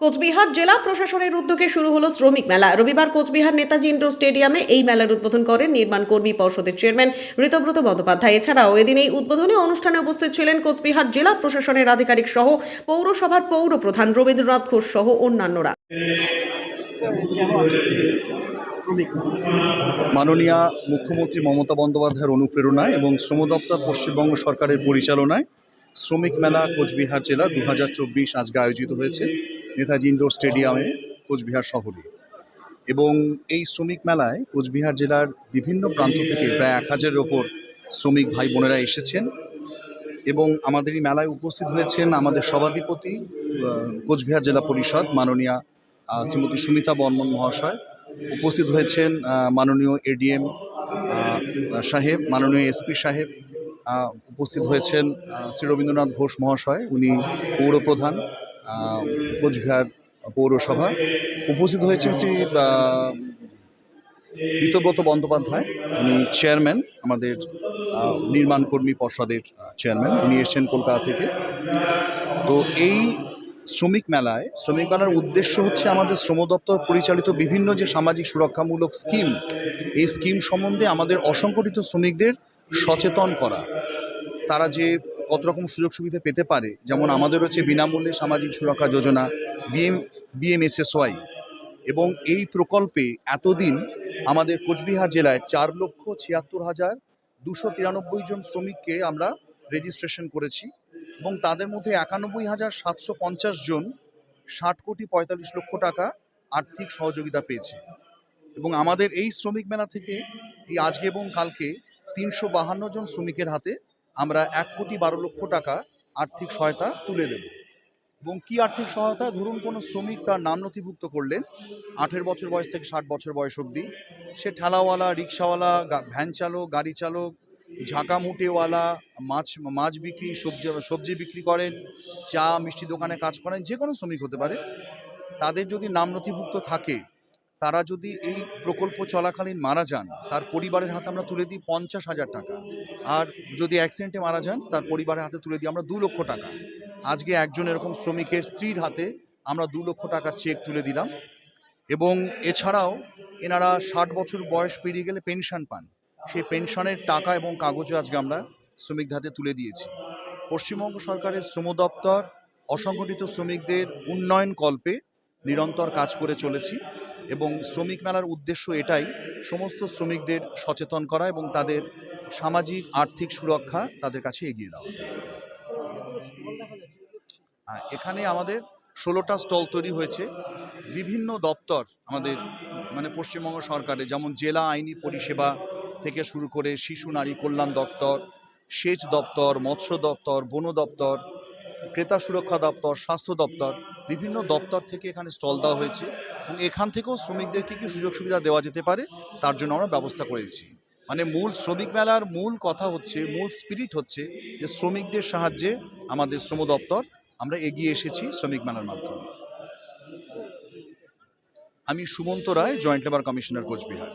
কোচবিহার জেলা প্রশাসনের উদ্যোগে শুরু হলো শ্রমিক মেলা। রবিবার কোচবিহার নেতাজি ইন্ডোর স্টেডিয়ামে এই মেলার উদ্বোধন করেন নির্মাণ কর্মী পর্ষদের চেয়ারম্যান ঋতব্রত বন্দ্যোপাধ্যায়। এছাড়াও এদিন এই উদ্বোধনী অনুষ্ঠানে উপস্থিত ছিলেন কোচবিহার জেলা প্রশাসনের আধিকারিক সহ পৌরসভার পৌর প্রধান রবীন্দ্রনাথ ঘোষ সহ অন্যান্যরা। মাননীয় মুখ্যমন্ত্রী মমতা বন্দ্যোপাধ্যায়ের অনুপ্রেরণায় এবং শ্রম দপ্তর পশ্চিমবঙ্গ সরকারের পরিচালনায় শ্রমিক মেলা কোচবিহার জেলা দু হাজার চব্বিশ আজকে আয়োজিত হয়েছে। নেতাজি ইন্ডোর স্টেডিয়ামে কোচবিহার শহরে। এবং এই শ্রমিক মেলায় কোচবিহার জেলার বিভিন্ন প্রান্ত থেকে প্রায় এক হাজারের ওপর শ্রমিক ভাই বোনেরা এসেছেন এবং আমাদের এই মেলায় উপস্থিত হয়েছেন আমাদের সভাধিপতি কোচবিহার জেলা পরিষদ মাননীয়া শ্রীমতী সুমিতা বর্মন মহাশয়, উপস্থিত হয়েছেন মাননীয় এডিএম সাহেব, মাননীয় এসপি সাহেব উপস্থিত হয়েছেন শ্রী রবীন্দ্রনাথ ঘোষ মহাশয়, উনি পৌরপ্রধান। কোচবিহার পৌরসভা উপস্থিত হয়েছেন শ্রী আহ, ঋতব্রত বন্দ্যোপাধ্যায় উনি চেয়ারম্যান আমাদের নির্মাণ কর্মী পর্ষদের চেয়ারম্যান উনি এসেছেন কলকাতা থেকে। তো এই শ্রমিক মেলায় শ্রমিক মেলার উদ্দেশ্য হচ্ছে আমাদের শ্রম দপ্তর পরিচালিত বিভিন্ন যে সামাজিক সুরক্ষামূলক স্কিম এই স্কিম সম্বন্ধে আমাদের অসংগঠিত শ্রমিকদের সচেতন করা। তারা যে কত রকম সুযোগ সুবিধা পেতে পারে, যেমন আমাদের রয়েছে বিনামূল্যে সামাজিক সুরক্ষা যোজনা, বিএম, বিএমএসএসওয়াই এবং এই প্রকল্পে এতদিন আমাদের কোচবিহার জেলায় চার লক্ষ ছিয়াত্তর হাজার দুশো তিরানব্বই জন শ্রমিককে আমরা রেজিস্ট্রেশন করেছি এবং তাদের মধ্যে একানব্বই হাজার সাতশো পঞ্চাশ জন ষাট কোটি পঁয়তাল্লিশ লক্ষ টাকা আর্থিক সহযোগিতা পেয়েছে এবং আমাদের এই শ্রমিক মেলা থেকে এই আজকে এবং কালকে তিনশো বাহান্ন জন শ্রমিকের হাতে আমরা এক কোটি বারো লক্ষ টাকা আর্থিক সহায়তা তুলে দেব। এবং কি আর্থিক সহায়তা? ধরুন কোনো শ্রমিক তার নাম নথিভুক্ত করলেন, আঠের বছর বয়স থেকে ষাট বছর বয়স অবধি। সে ঠেলাওয়ালা, রিক্সাওয়ালা ভ্যান চালক, গাড়ি চালক, ঝাঁকা মুটেওয়ালা, মাছ মাছ বিক্রি, সবজি সবজি বিক্রি করেন, চা, মিষ্টি দোকানে কাজ করেন, যে কোনো শ্রমিক হতে পারে। তাদের যদি নাম নথিভুক্ত থাকে তারা যদি এই প্রকল্প চলাকালীন মারা যান, তার পরিবারের হাতে আমরা তুলে দিই পঞ্চাশ হাজার টাকা। আর যদি অ্যাক্সিডেন্টে মারা যান, তার পরিবারের হাতে তুলে দিই আমরা দু লক্ষ টাকা। আজকে একজন এরকম শ্রমিকের স্ত্রীর হাতে আমরা দু লক্ষ টাকার চেক তুলে দিলাম। এবং এছাড়াও এনারা ষাট বছর বয়স পেরিয়ে গেলে পেনশন পান। সেই পেনশনের টাকা এবং কাগজও আজকে আমরা শ্রমিক হাতে তুলে দিয়েছি। পশ্চিমবঙ্গ সরকারের শ্রম দপ্তর, অসংগঠিত শ্রমিকদের উন্নয়ন কল্পে নিরন্তর কাজ করে চলেছি। এবং শ্রমিক মেলার উদ্দেশ্য এটাই, সমস্ত শ্রমিকদের সচেতন করা এবং তাদের সামাজিক, আর্থিক সুরক্ষা তাদের কাছে এগিয়ে দেওয়া। আর এখানে আমাদের ষোলোটা স্টল তৈরি হয়েছে। বিভিন্ন দপ্তর আমাদের মানে পশ্চিমবঙ্গ সরকারের, যেমন জেলা আইনি পরিষেবা থেকে শুরু করে শিশু, নারী কল্যাণ দপ্তর, সেচ দপ্তর, মৎস্য দপ্তর, বন দপ্তর ক্রেতা সুরক্ষা দপ্তর, স্বাস্থ্য দপ্তর, বিভিন্ন দপ্তর থেকে এখানে স্টল দেওয়া হয়েছে এবং এখান থেকেও শ্রমিকদের কী কী সুযোগ সুবিধা দেওয়া যেতে পারে তার জন্য আমরা ব্যবস্থা করেছি। মানে মূল শ্রমিক মেলার মূল কথা হচ্ছে, মূল স্পিরিট হচ্ছে যে শ্রমিকদের সাহায্যে আমাদের শ্রম দপ্তর, আমরা এগিয়ে এসেছি শ্রমিক মেলার মাধ্যমে। আমি Sumanta Roy, joint labour commissioner Cooch Behar.